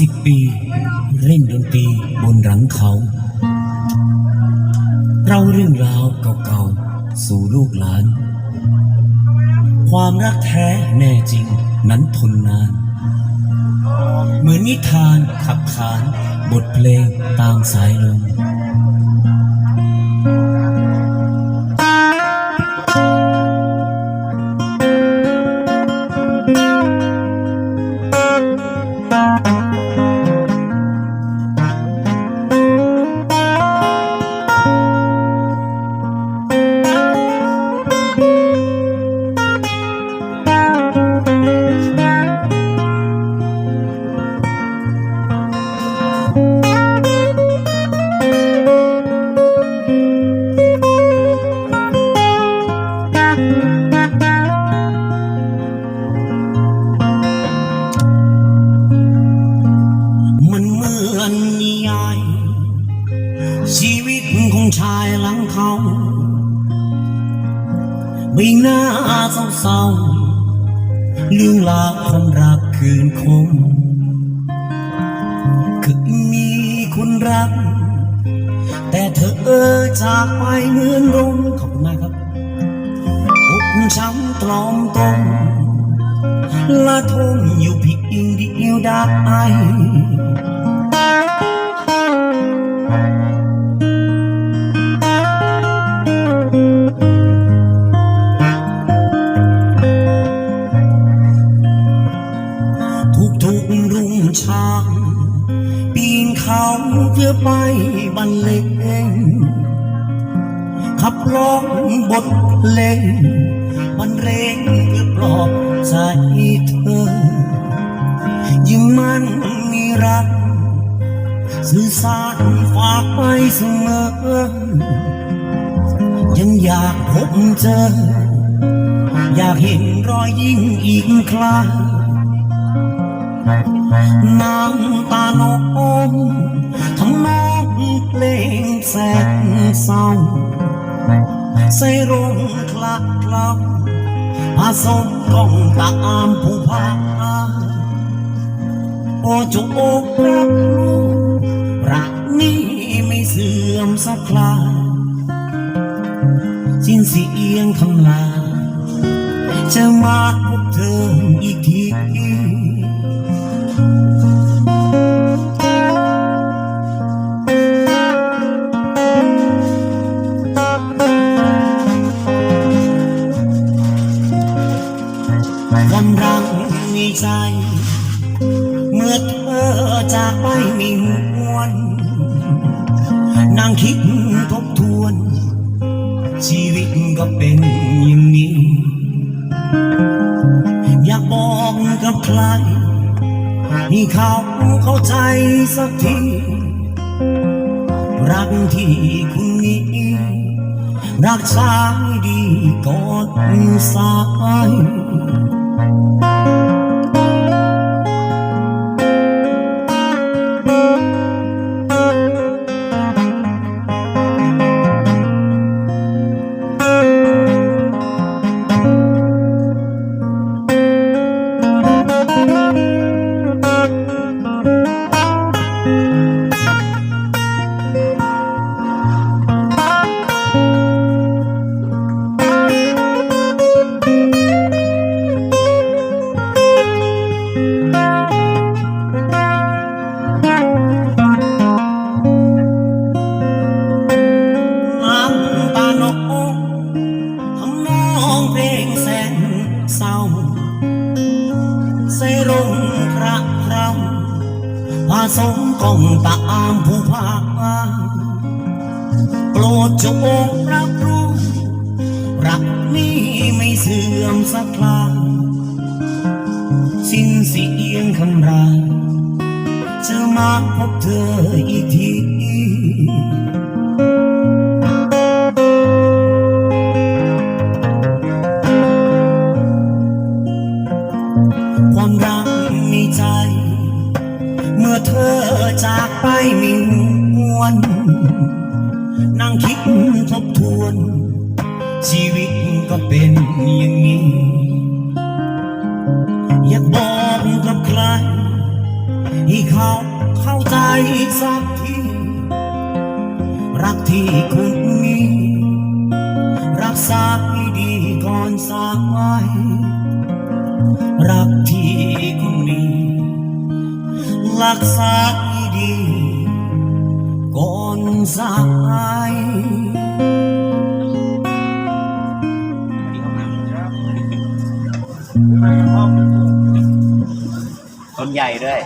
สิบปี เล่นดนตรีบนหลังเขาเราเรื่องราวเก่าๆ สู่ลูกหลาน ความรักแท้แน่จริงนั้นทนนาน เหมือนนิทานขับขานบทเพลงตามสายลม ใบหน้าเศร้าๆเรื่องราวความรักคืนคมคือมีคนรัก แต่เธอเออจากไปเหมือนลมขอบคุณมากครับอกช้ำตรอมตรงละทมอยู่เพียงเดียวได้ ขับร้องบทเพลงบรรเลงเพื่อปลอบใจเธอ ยิ่งมันมีรัก สื่อสารฝากไปเสมอ ยังอยากพบเจอ อยากเห็นรอยยิ้มอีกครั้ง น้ำตาลงทำนองเพลงแสนเศร้าใส่รงคลักคลับผสมกล้องตามผู้พาโอ้จงอกรักลูกรักนี้ไม่เสื่อมสักคราสิ้นเสียงคำลาจะมาพบเธออีกที นางคิดทบทวน ชีวิตก็เป็นอย่างนี้ อยากบอกกับใครให้เขาเข้าใจสักที รักที่คุณนี้ รักชายดีกอนสาย น้ สงกองตามผู้พาโปรดจงรับรู้รักนี้ไม่เสื่อมสักคราสิ้นเสียงคำรามจะมาพบเธออีกที เธอจากไปมีหวันนั่งคิดทบทวน ชีวิตก็เป็นอย่างนี้ อยากบอกกับใคร ให้เขาเข้าใจสักที รักที่คุณมีรักษาให้ดีก่อนสากไปรักที่ ลักษาดีก่อนสายต้นใหญ่ด้วย